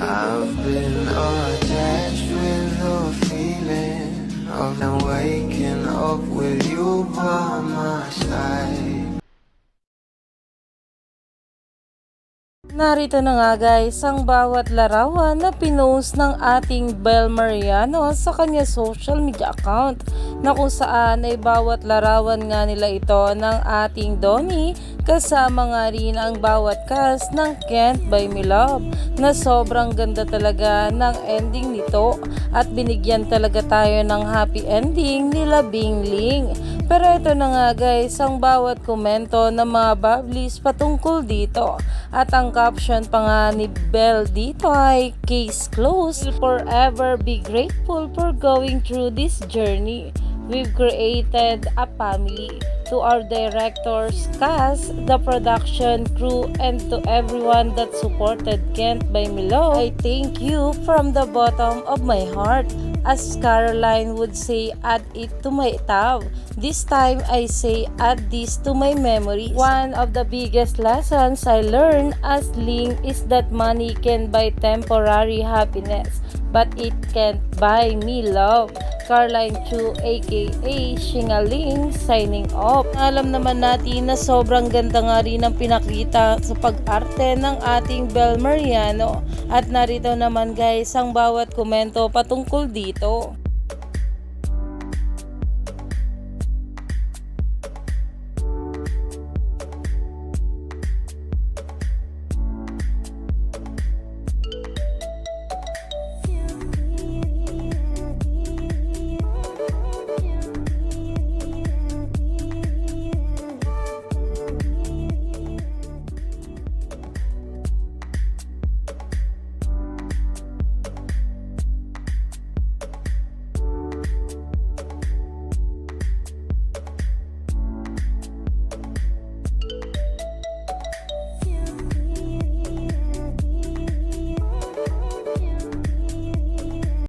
I've been attached with the feeling of now waking up with you by my side. Narito na nga guys ang bawat larawan na pinost ng ating Bel Mariano sa kanya social media account na kung saan ay bawat larawan nga nila ito ng ating Donnie kasama nga rin ang bawat cast ng Can't Buy Me Love na sobrang ganda talaga ng ending nito at binigyan talaga tayo ng happy ending nila Bing Ling. Pero ito na nga guys ang bawat komento ng mga bablis patungkol dito at ang caption pa nga ni Belle dito ay case closed. Forever be grateful for going through this journey. We've created a family. To our directors, cast, the production crew, and to everyone that supported Kent by Milo, I thank you from the bottom of my heart. As Caroline would say, add it to my tab. This time I say add this to my memories. One of the biggest lessons I learned as Ling is that money can buy temporary happiness, but it can't buy me love. Caroline Chu aka Shingaling signing off. Alam naman natin na sobrang ganda nga rin ang pinakita sa pag-arte ng ating Bel Mariano. At narito naman guys ang bawat komento patungkol dito.